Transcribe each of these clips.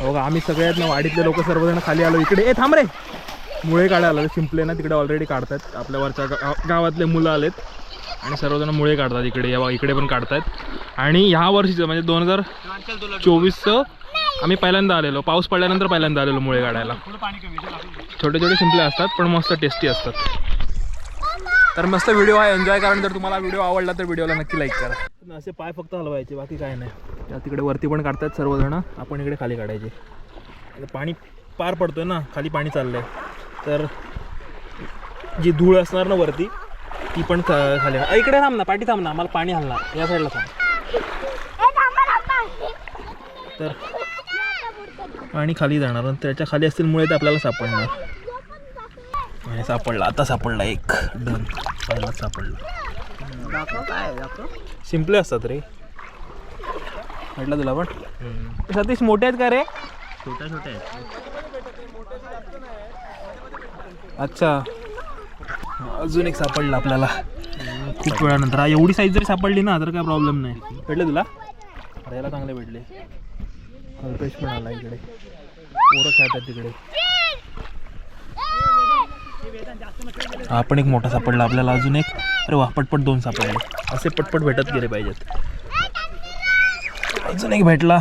हो का आम्ही सगळ्यात ना वाडीतले लोक सर्वजण खाली आलो. इकडे ए थांब रे. मुळे काढायला आलो. शिंपले ना तिकडे ऑलरेडी काढतात आपल्या वरच्या गावातले मुलं आलेत. आणि सर्वजण मुळे काढतात इकडे या इकडे पण काढतायत. आणि ह्या वर्षीचं म्हणजे दोन हजार चोवीसचं आम्ही पहिल्यांदा आलेलो. पाऊस पडल्यानंतर पहिल्यांदा आलेलो मुळे काढायला. छोटे छोटे शिंपले असतात पण मस्त टेस्टी असतात. तर मस्त व्हिडिओ आहे एन्जॉय करा. जर तुम्हाला व्हिडिओ आवडला तर व्हिडिओला नक्की लाईक करा. असे पाय फक्त हलवायचे बाकी काय नाही. तिकडे वरती पण काढतात सर्वजण. आपण इकडे खाली काढायचे. पाणी पार पडतोय ना खाली पाणी चाललंय. तर जी धूळ असणार ना वरती ती पण खाली इकडे थांब ना पाठी थांब ना मला पाणी हलणार. या साईडला थांब. तर पाणी खाली जाणार आणि त्याच्याखाली असतील मुळे ते आपल्याला सापडणार. आणि सापडला आता सापडला एक. डन पहिला सापडला. सिम्पले असतात रे. म्हटलं तुला पण? सतीश मोठे आहेत का रे? छोट्या छोट्या आहेत. अच्छा. अजून एक सापडला आपल्याला. खूप वेळानंतर. हा, एवढी साईज जरी सापडली ना तर काय प्रॉब्लेम नाही. भेटले तुला? अरे याला चांगले भेटले. अल्पेश पण आला इकडे. पोरं खेळतात तिकडे. हा पण एक मोठा सापडला आपल्याला अजून एक. अरे वा पटपट दोन सापडले. असे पटपट भेटत गेले पाहिजेत. अजून एक भेटला.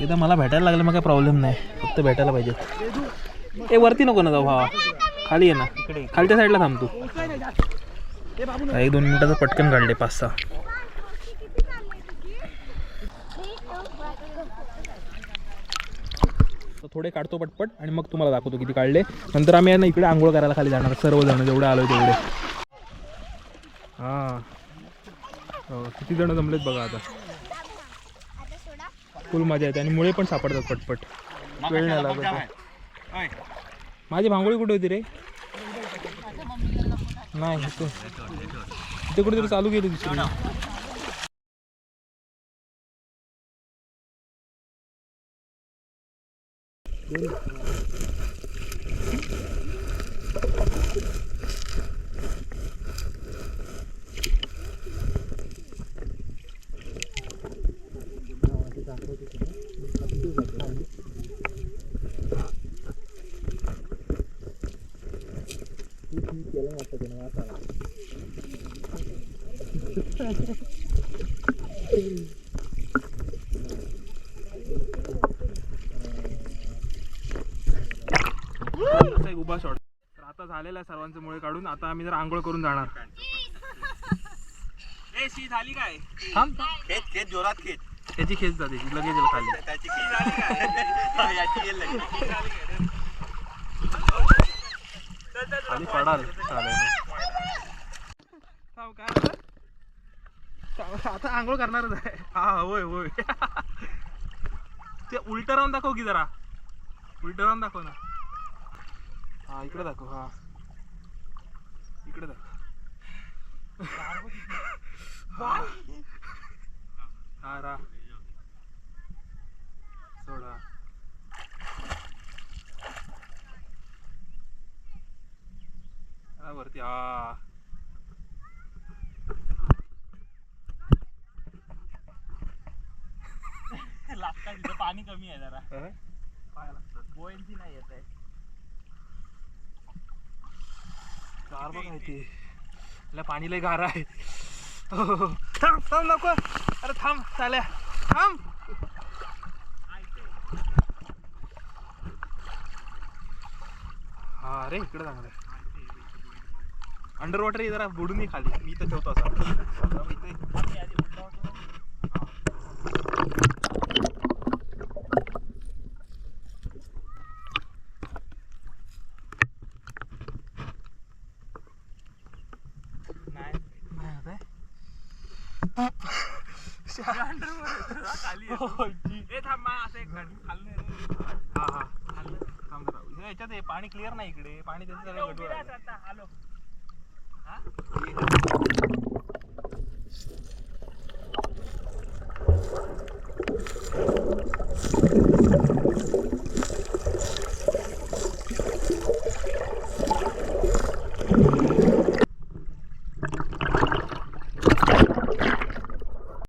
एकदा मला भेटायला लागलं मग काय प्रॉब्लेम नाही. फक्त भेटायला पाहिजेत. ए वरती नको ना जाऊ भावा खाली ये ना. खालच्या साईडला थांब तू. एक दोन मिनिटाचं पटकन काढले पाच सहा. तर थोडे काढतो पटपट आणि मग तुम्हाला दाखवतो किती काढले. नंतर आम्ही आहे ना इकडे आंघोळ करायला खाली जाणार सर्वजण जेवढे आलो तेवढे. हां. हो, किती जण जमलेत बघा आता. फुल मजा येते आणि मुळे पण सापडतात पटपट. वेळ नाही लागत. माझी भांगोळी कुठे होती रे नाही इथे इथे कुठेतरी चालू केली दुसरी असा एक उभा शॉट तर आता झालेला आहे सर्वांचे मुळे काढून आता आम्ही जर आंघोळ करून जाणार ए शी झाली काय थांब खेच खेच जोरात खेच त्याची खेच जाते लगेच येईल खाली त्याची खेच झाली काय याची गेल खाली पडाल चालेल थांब, काय होतं? थांब, आता आंघोळ करणारच आहे. हा होय होय. ते उलट राहून दाखव की जरा. उलट राहून दाखव ना. हा इकडे दाखव हा. इकडे दाखव. हा रा. सोडा. वरती हा. लागतात तिथं पाणी कमी आहे जरा. नाही येत आहे. गार बघ माहिती आपल्या पाणी लय गार आहे. हो. थांब थांब नको. अरे थांब चाल्या. थांब. हा अरे इकडे चांगलं अंडर वॉटर जरा बुडून ये खाली. मी इथं ठेवतो असं नाही होत आहे. खाली होय, जी. ए थांब मा असं एक खाल्लं रे हा हा थांब जरा. इथे याच्यात आहे, पाणी क्लिअर नाही इकडे पाणी त्याचं